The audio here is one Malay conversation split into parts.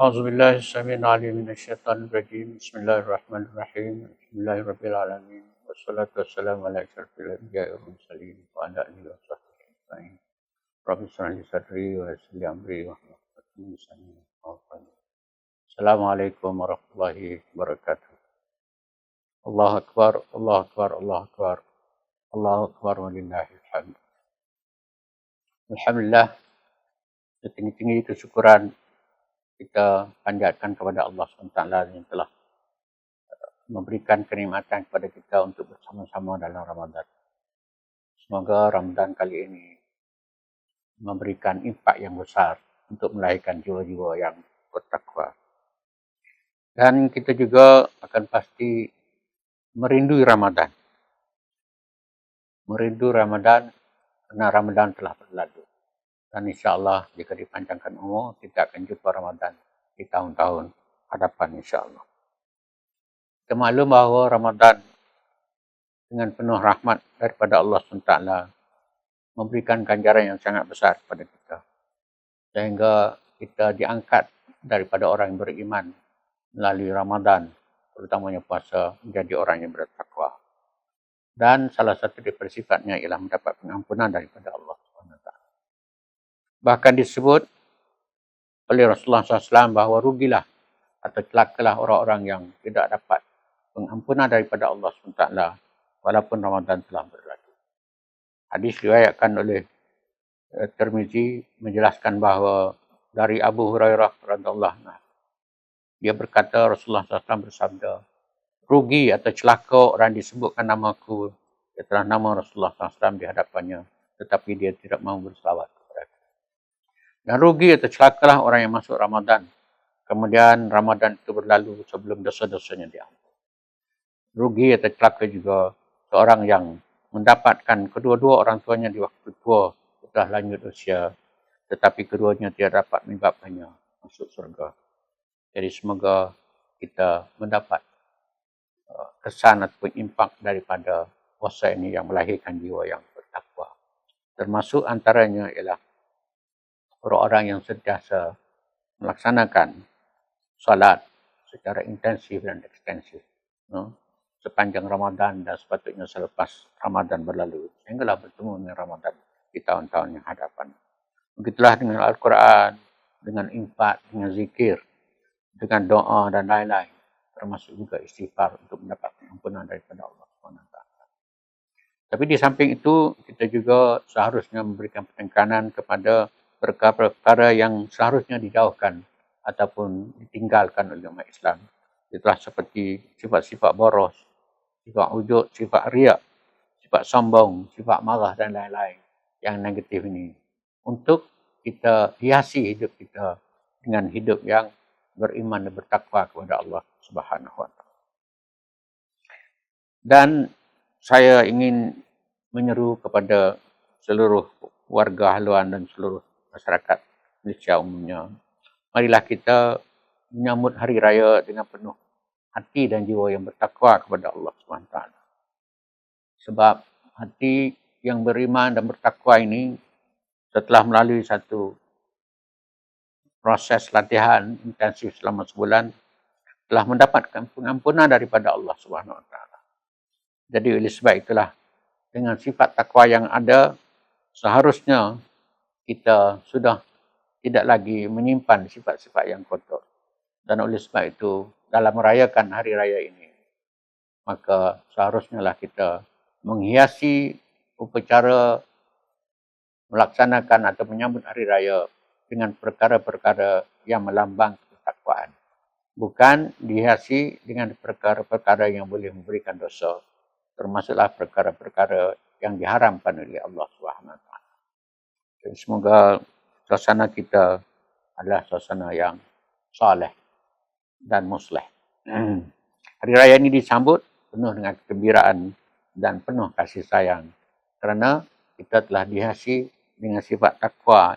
أعوذ بالله السميع العليم من الشيطان الرجيم بسم الله الرحمن الرحيم الحمد لله رب العالمين والصلاة والسلام على أشرف الأنبياء والمرسلين وعلى آله وصحبه أجمعين رب اشرح لي صدري ويسر لي أمري واحلل عقدة من لساني يفقهوا قولي السلام عليكم ورحمة الله وبركاته الله أكبر الله أكبر الله أكبر الله أكبر ولله الحمد Alhamdulillah setinggi-tinggi kesyukuran kita panjatkan kepada Allah SWT yang telah uh, memberikan kenikmatan kepada kita untuk bersama-sama dalam Ramadan. Semoga Ramadan kali ini memberikan impak yang besar untuk melahirkan jiwa-jiwa yang bertakwa. Dan kita juga akan pasti merindui Ramadan. Merindu Ramadan kerana Ramadan telah berlalu. Dan insya Allah jika dipanjangkan umur, kita akan jumpa Ramadan di tahun-tahun hadapan insya Allah. Kita maklum bahawa Ramadan dengan penuh rahmat daripada Allah SWT memberikan ganjaran yang sangat besar kepada kita. Sehingga kita diangkat daripada orang yang beriman melalui Ramadan, terutamanya puasa, menjadi orang yang bertakwa. Dan salah satu daripada sifatnya ialah mendapat pengampunan daripada Allah. Bahkan disebut oleh Rasulullah SAW bahawa rugilah atau celakalah orang-orang yang tidak dapat pengampunan daripada Allah SWT walaupun Ramadan telah berlalu. Hadis riwayatkan oleh uh, Tirmizi menjelaskan bahawa dari Abu Hurairah radhiyallahu anhu dia berkata Rasulullah SAW bersabda rugi atau celaka orang disebutkan namaku setelah nama Rasulullah SAW di hadapannya tetapi dia tidak mahu berselawat. Dan rugi atau celakalah orang yang masuk Ramadan. Kemudian Ramadan itu berlalu sebelum dosa-dosanya diampun. Rugi atau celaka juga seorang yang mendapatkan kedua-dua orang tuanya di waktu tua setelah lanjut usia tetapi keduanya tidak dapat menyebabkannya masuk surga. Jadi semoga kita mendapat uh, kesan ataupun impak daripada puasa ini yang melahirkan jiwa yang bertakwa. Termasuk antaranya ialah orang-orang yang sentiasa melaksanakan solat secara intensif dan ekstensif. No? Sepanjang Ramadan dan sepatutnya selepas Ramadan berlalu. Sehinggalah bertemu dengan Ramadan di tahun-tahun yang hadapan. Begitulah dengan Al-Quran, dengan infak, dengan zikir, dengan doa dan lain-lain. Termasuk juga istighfar untuk mendapat ampunan daripada Allah SWT. Tapi di samping itu, kita juga seharusnya memberikan penekanan kepada perkara-perkara yang seharusnya dijauhkan ataupun ditinggalkan oleh umat Islam. Itulah seperti sifat-sifat boros, sifat wujud, sifat riak, sifat sombong, sifat marah dan lain-lain yang negatif ini. Untuk kita hiasi hidup kita dengan hidup yang beriman dan bertakwa kepada Allah Subhanahu. Dan saya ingin menyeru kepada seluruh warga haluan dan seluruh masyarakat Malaysia umumnya. Marilah kita menyambut hari raya dengan penuh hati dan jiwa yang bertakwa kepada Allah SWT. Sebab hati yang beriman dan bertakwa ini setelah melalui satu proses latihan intensif selama sebulan telah mendapatkan pengampunan daripada Allah Subhanahu Taala. Jadi oleh sebab itulah dengan sifat takwa yang ada, seharusnya kita sudah tidak lagi menyimpan sifat-sifat yang kotor. Dan oleh sebab itu, dalam merayakan hari raya ini, maka seharusnya lah kita menghiasi upacara melaksanakan atau menyambut hari raya dengan perkara-perkara yang melambang ketakwaan. Bukan dihiasi dengan perkara-perkara yang boleh memberikan dosa termasuklah perkara-perkara yang diharamkan oleh Allah Subhanahu. Dan semoga suasana kita adalah suasana yang saleh dan musleh. Hari raya ini disambut penuh dengan kegembiraan dan penuh kasih sayang kerana kita telah dihasi dengan sifat takwa.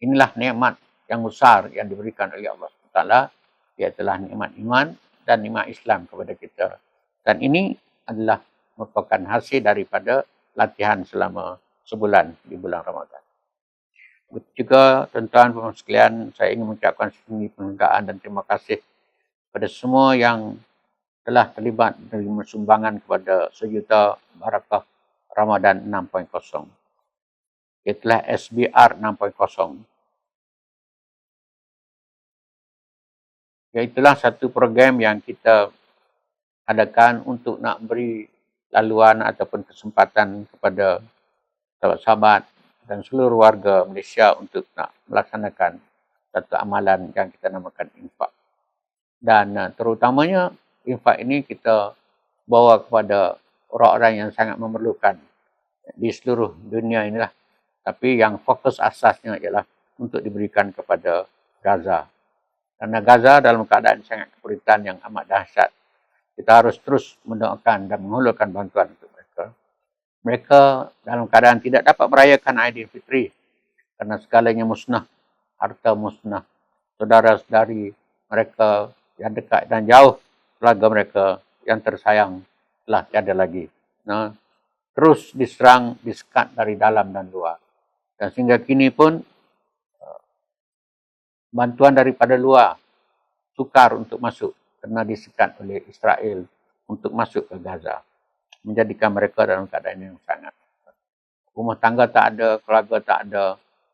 Inilah nikmat yang besar yang diberikan oleh Allah SWT. Ia telah nikmat iman dan nikmat Islam kepada kita. Dan ini adalah merupakan hasil daripada latihan selama sebulan di bulan Ramadan. Juga tuan-tuan dan sekalian, saya ingin mengucapkan setinggi penghargaan dan terima kasih kepada semua yang telah terlibat menerima sumbangan kepada sejuta barakah Ramadan 6.0. Itulah SBR 6.0. Iaitulah satu program yang kita adakan untuk nak beri laluan ataupun kesempatan kepada sahabat-sahabat dan seluruh warga Malaysia untuk nak melaksanakan satu amalan yang kita namakan infak. Dan uh, terutamanya infak ini kita bawa kepada orang-orang yang sangat memerlukan di seluruh dunia inilah. Tapi yang fokus asasnya ialah untuk diberikan kepada Gaza. Karena Gaza dalam keadaan sangat kesulitan yang amat dahsyat. Kita harus terus mendoakan dan menghulurkan bantuan mereka dalam keadaan tidak dapat merayakan Aidilfitri kerana segalanya musnah, harta musnah, saudara-saudari mereka yang dekat dan jauh, keluarga mereka yang tersayang telah tiada lagi. Nah, terus diserang, disekat dari dalam dan luar. Dan sehingga kini pun uh, bantuan daripada luar sukar untuk masuk kerana disekat oleh Israel untuk masuk ke Gaza menjadikan mereka dalam keadaan yang sangat rumah tangga tak ada, keluarga tak ada,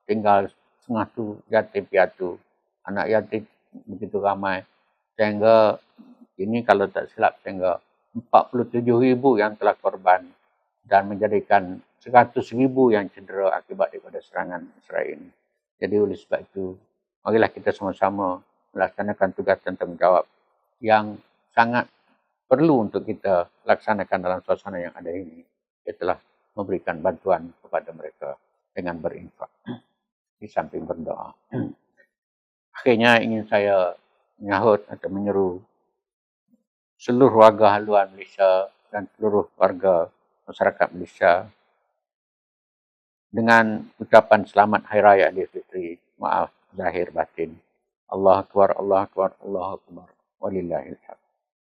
tinggal setengah tu yatim piatu, anak yatim begitu ramai. Sehingga ini kalau tak silap sehingga 47 ribu yang telah korban dan menjadikan 100 ribu yang cedera akibat daripada serangan Israel ini. Jadi oleh sebab itu, marilah kita sama-sama melaksanakan tugas dan tanggungjawab yang sangat perlu untuk kita laksanakan dalam suasana yang ada ini itulah memberikan bantuan kepada mereka dengan berinfak di samping berdoa. Akhirnya ingin saya menyahut atau menyeru seluruh warga haluan Malaysia dan seluruh warga masyarakat Malaysia dengan ucapan selamat Hari Raya Aidilfitri. Maaf zahir batin. Allah Akbar, Allah Akbar, Allah Akbar.